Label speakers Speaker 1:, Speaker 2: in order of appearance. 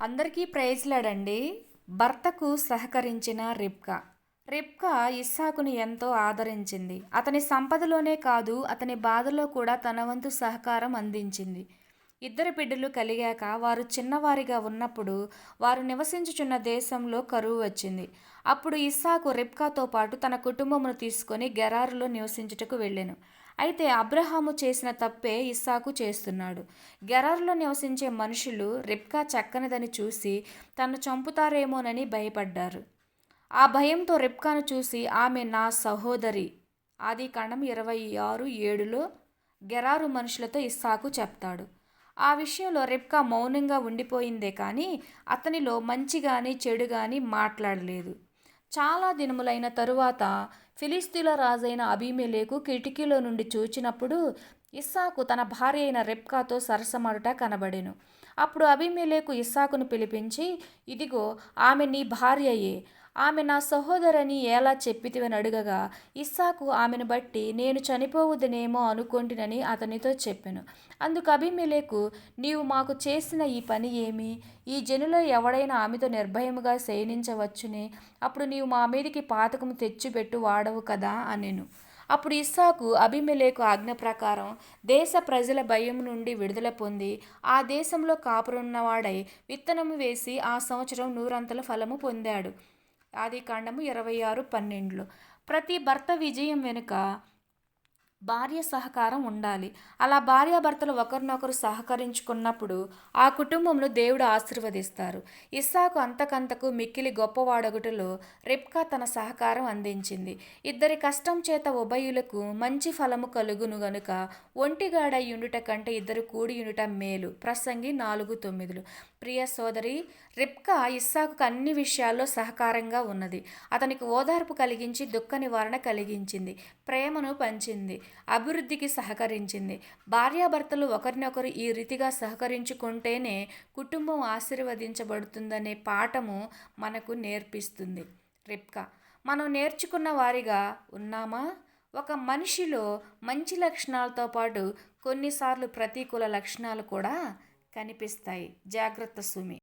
Speaker 1: అందరికీ ప్రైజ్లాడండి భర్తకు సహకరించిన రిబ్కా. రిబ్కా ఇస్సాకుని ఎంతో ఆదరించింది. అతని సంపదలోనే కాదు అతని బాధలో కూడా తన వంతు సహకారం అందించింది. ఇద్దరు బిడ్డలు కలిగాక వారు చిన్నవారిగా ఉన్నప్పుడు వారు నివసించుచున్న దేశంలో కరువు వచ్చింది. అప్పుడు ఇస్సాకు రిబ్కాతో పాటు తన కుటుంబమును తీసుకొని గెరారులో నివసించుటకు వెళ్ళాను. అయితే అబ్రహాము చేసిన తప్పే ఇస్సాకు చేస్తున్నాడు. గెరారులో నివసించే మనుషులు రిబ్కా చక్కనిదని చూసి తను చంపుతారేమోనని భయపడ్డారు. ఆ భయంతో రిబ్కాను చూసి ఆమె నా సహోదరి. ఆది కాండం ఇరవై ఆరు ఏడులో గెరారు మనుషులతో ఇస్సాకు చెప్తాడు. ఆ విషయంలో రెబ్కా మౌనంగా ఉండిపోయిందే కానీ అతనిలో మంచి కానీ చెడు కానీ మాట్లాడలేదు. చాలా దినములైన తరువాత ఫిలిస్తీన్ల రాజైన అభిమేలేకు కిటికీలో నుండి చూచినప్పుడు ఇస్సాకు తన భార్య అయిన రెప్కాతో సరసమడుట కనబడెను. అప్పుడు అభిమేలేకు ఇస్సాకును పిలిపించి ఇదిగో ఆమె నీ భార్యయే. ఆమె నా సహోదరని ఎలా చెప్పితివని అడుగగా ఇస్సాకు ఆమెను బట్టి నేను చనిపోవుదనేమో అనుకొంటినని అతనితో చెప్పాను. అందుకు అభిమేలేకు నీవు మాకు చేసిన ఈ పని ఏమి? ఈ జనులో ఎవడైనా ఆమెతో నిర్భయముగా శయనించవచ్చునే. అప్పుడు నీవు మా మీదికి పాతకము తెచ్చిపెట్టు వాడవు కదా అనెను. అప్పుడు ఇస్సాకు అభిమెలేకు ఆజ్ఞ ప్రకారం దేశ ప్రజల భయం నుండి విడుదల పొంది ఆ దేశంలో కాపురున్నవాడై విత్తనము వేసి ఆ సంవత్సరం నూరంతల ఫలము పొందాడు. ఆది కాండము ఇరవై ఆరు పన్నెండులో. ప్రతి భర్త విజయం వెనుక భార్య సహకారం ఉండాలి. అలా భార్యాభర్తలు ఒకరినొకరు సహకరించుకున్నప్పుడు ఆ కుటుంబంలో దేవుడు ఆశీర్వదిస్తారు. ఇస్సాకు అంతకంతకు మిక్కిలి గొప్పవాడొకటిలో రిప్కా తన సహకారం అందించింది. ఇద్దరి కష్టం చేత ఉభయులకు మంచి ఫలము కలుగును గనుక ఒంటిగాడ యుండుట కంటే ఇద్దరు కూడి యుండుట మేలు. ప్రసంగి నాలుగు తొమ్మిదిలు. ప్రియ సోదరి రిప్కా ఇస్సాకు అన్ని విషయాల్లో సహకారంగా ఉన్నది. అతనికి ఓదార్పు కలిగించి దుఃఖ నివారణ కలిగించింది. ప్రేమను పంచింది. అభివృద్ధికి సహకరించింది. భార్యాభర్తలు ఒకరినొకరు ఈ రీతిగా సహకరించుకుంటేనే కుటుంబం ఆశీర్వదించబడుతుందనే పాఠము మనకు నేర్పిస్తుంది. రిప్కా మనం నేర్చుకున్న వారిగా ఉన్నామా? ఒక మనిషిలో మంచి లక్షణాలతో పాటు కొన్నిసార్లు ప్రతికూల లక్షణాలు కూడా కనిపిస్తాయి జాగ్రత్త సుమి